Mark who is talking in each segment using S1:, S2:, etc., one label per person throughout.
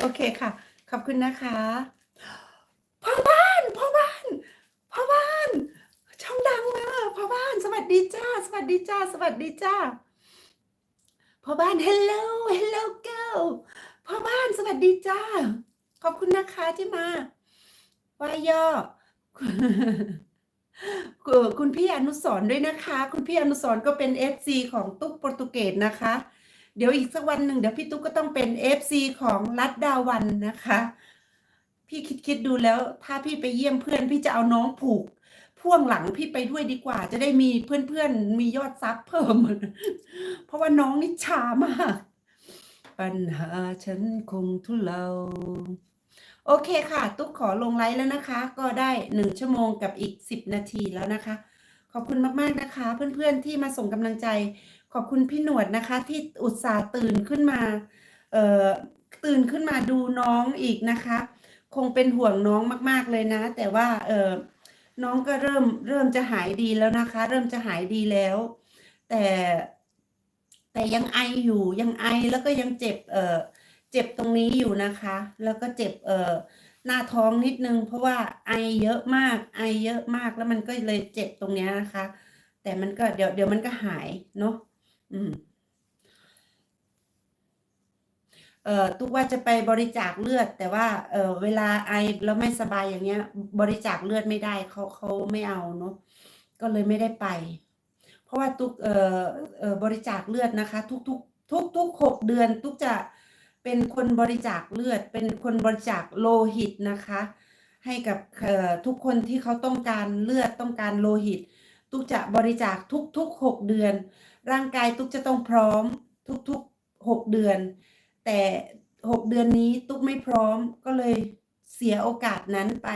S1: โอเคค่ะ ขอบคุณนะคะพ่อบ้านพ่อบ้านพ่อบ้าน ช่องดังมาพ่อบ้าน สวัสดีจ้า สวัสดีจ้า สวัสดีจ้าพ่อบ้าน hello hello girl พ่อบ้านสวัสดีจ้า ขอบคุณนะคะที่มาวายย่อคุณคุณพี่อนุสรด้วยนะคะ คุณพี่อนุสรก็เป็น FC ของตุ๊กโปรตุเกสนะคะ เดี๋ยวอีกสักวันหนึ่งเดี๋ยวพี่ตุ๊กก็ต้องเป็น FC ของรัดดาวันนะคะ พี่คิดคิดดูแล้ว ถ้าพี่ไปเยี่ยมเพื่อนพี่จะเอาน้องผูก พ่วงหลังพี่ไปด้วยดีกว่า จะได้มีเพื่อนๆมียอดซับเพิ่ม เพราะว่าน้องนี่ช้ามาก ปัญหาฉันคงทุเลาโอเคค่ะ ตุ๊กขอลงไลฟ์แล้วนะคะ ก็ได้หนึ่งชั่วโมงกับอีกสิบนาทีแล้วนะคะ ขอบคุณมาก ๆ นะคะ เพื่อน ๆ ที่มาส่งกำลังใจ ขอบคุณพี่หนวดนะคะ ที่อุตส่าห์ตื่นขึ้นมาเอ่อตื่นขึ้นมาดูน้องอีกนะคะ คงเป็นห่วงน้องมากๆเลยนะ แต่ว่าเออน้องก็เริ่มเริ่มจะหายดีแล้วนะคะ เริ่มจะหายดีแล้ว แต่ แต่ยังไออยู่ยังไอแล้วก็ยังเจ็บเออเจ็บตรงนี้อยู่นะคะ แล้วก็เจ็บเออหน้าท้องนิดนึง เพราะว่าไอเยอะมากไอเยอะมากแล้วมันก็เลยเจ็บตรงเนี้ยนะคะ แต่มันก็เดี๋ยวเดี๋ยวมันก็หายเนาะ อืมเอ่อทุกว่าจะไปบริจาคเลือด แต่ว่า เออเวลาไอแล้วไม่สบายอย่างเงี้ย บริจาคเลือดไม่ได้เขาเขาไม่เอาเนาะก็เลยไม่ได้ไป เพราะว่าทุกเอ่อเอ่อบริจาคเลือดนะคะ ทุกทุกทุกทุกหกเดือนทุกจะเป็นคนบริจาคเลือด เป็นคนบริจาคโลหิตนะคะ ให้กับเอ่อทุกคนที่เขาต้องการเลือดต้องการโลหิตทุกจะบริจาคทุกทุกหกเดือน ร่างกายทุกจะต้องพร้อมทุกทุกหกเดือน แต่หกเดือนนี้ตุ๊กไม่พร้อมก็เลยเสียโอกาสนั้นไป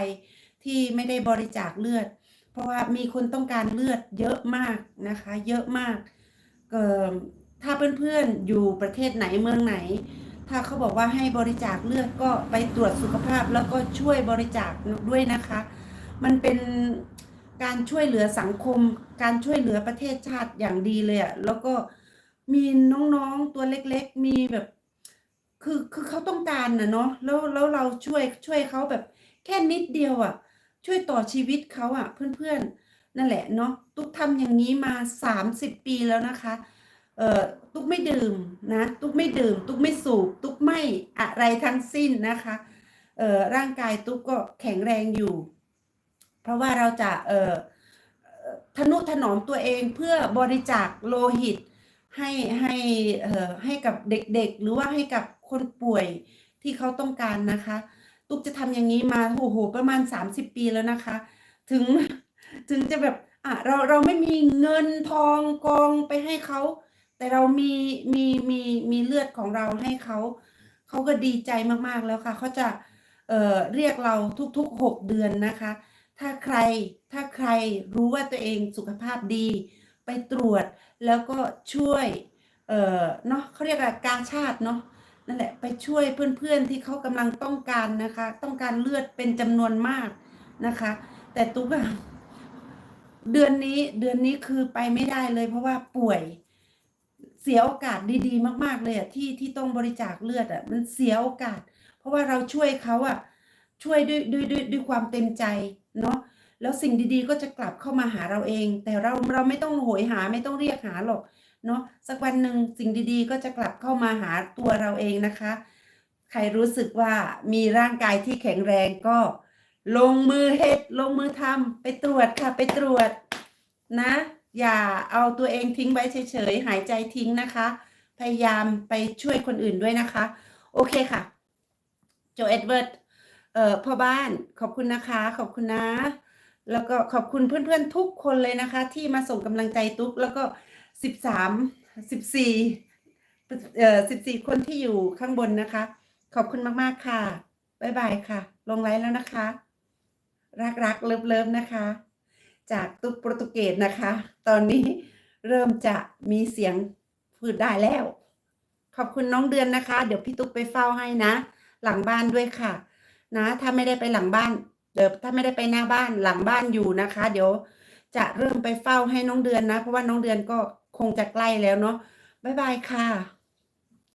S1: ที่ไม่ได้บริจาคเลือด เพราะว่ามีคนต้องการเลือดเยอะมากนะคะ เยอะมากเอ่อถ้าเพื่อนๆอยู่ประเทศไหนเมืองไหน ถ้าเขาบอกว่าให้บริจาคเลือดก็ไปตรวจสุขภาพแล้วก็ช่วยบริจาคด้วยนะคะ มันเป็น การช่วยเหลือสังคม การช่วยเหลือประเทศชาติอย่างดีเลยอะแล้วก็มีน้องๆตัวเล็กๆ มีแบบ คือคือเขาต้องการนะเนาะแล้วแล้วเราช่วยช่วยเขาแบบแค่นิดเดียวอะ่ะ ช่วยต่อชีวิตเขาอะ่ะ เพื่อนๆ นั่นแหละเนาะตุ๊กทำอย่างนี้มาสามสิบปีแล้วนะคะ เอ่อตุ๊กไม่ดื่มนะ ตุ๊กไม่ดื่ม ตุ๊กไม่สูบ ตุ๊กไม่อะไรทั้งสิ้นนะคะ เอ่อร่างกายตุ๊กก็แข็งแรงอยู่ เพราะว่าเราจะเอ่อทนุถนอมตัวเองเพื่อบริจาคโลหิตให้ให้เอ่อให้กับเด็กๆ หรือว่าให้กับคนป่วยที่เขาต้องการนะคะ ตุ๊กจะทำอย่างนี้มาโอ้โหประมาณ 30 ปีแล้วนะคะ ถึงถึงจะแบบอะเราเราไม่มีเงินทองกองไปให้เขา แต่เรามีมีมีมีเลือดของเราให้เขาเขาก็ดีใจมากๆแล้วค่ะเขาจะเอ่อเรียกเราทุกๆ 6 เดือนนะคะ ถ้าใครถ้าใครรู้ว่าตัวเองสุขภาพดี ไปตรวจแล้วก็ช่วยเออเนาะเขาเรียกว่ากาชาติเนาะนั่นแหละไปช่วยเพื่อนๆที่เขากำลังต้องการนะคะ ต้องการเลือดเป็นจำนวนมากนะคะ แต่ตุ๊กอะเดือนนี้เดือนนี้คือไปไม่ได้เลย เพราะว่าป่วยเสียโอกาสดีๆ มาก ๆเลยอะที่ที่ต้องบริจาคเลือดอะมันเสียโอกาส เพราะว่าเราช่วยเขาอะ ช่วยด้วยด้วยด้วยด้วยความเต็มใจเนาะแล้วสิ่งดีๆก็จะกลับเข้ามาหาเราเอง แต่เราเราไม่ต้องโหยหาไม่ต้องเรียกหาหรอกเนาะสักวันหนึ่งสิ่งดีๆ ก็จะกลับเข้ามาหาตัวเราเองนะคะ ใครรู้สึกว่ามีร่างกายที่แข็งแรงก็ ลงมือเฮ็ดลงมือทำไปตรวจค่ะไปตรวจนะ อย่าเอาตัวเองทิ้งไว้เฉยๆหายใจทิ้งนะคะ พยายามไปช่วยคนอื่นด้วยนะคะ โอเคค่ะ โจเอ็ดเวิร์ด เอ่อพ่อบ้านขอบคุณนะคะ ขอบคุณนะ แล้วก็ขอบคุณเพื่อนๆทุกคนเลยนะคะ ที่มาส่งกำลังใจตุ๊กแล้วก็สิบสามสิบสี่เอ่อสิบสี่คนที่อยู่ข้างบนนะคะ ขอบคุณมากๆค่ะบ๊ายบายค่ะ ลงไลน์แล้วนะคะ รักรักเลิฟเลิฟนะคะ จากตุ๊กโปรตุเกสนะคะ ตอนนี้เริ่มจะมีเสียงพูดได้แล้ว ขอบคุณน้องเดือนนะคะ เดี๋ยวพี่ตุ๊กไปเฝ้าให้นะ หลังบ้านด้วยค่ะ นะ ถ้าไม่ได้ไปหลังบ้านเดี๋ยวถ้าไม่ได้ไปหน้าบ้านหลังบ้านอยู่นะคะ เดี๋ยวจะเริ่มไปเฝ้าให้น้องเดือนนะ เพราะว่าน้องเดือนก็คงจะใกล้แล้วเนาะบ๊ายบายค่ะ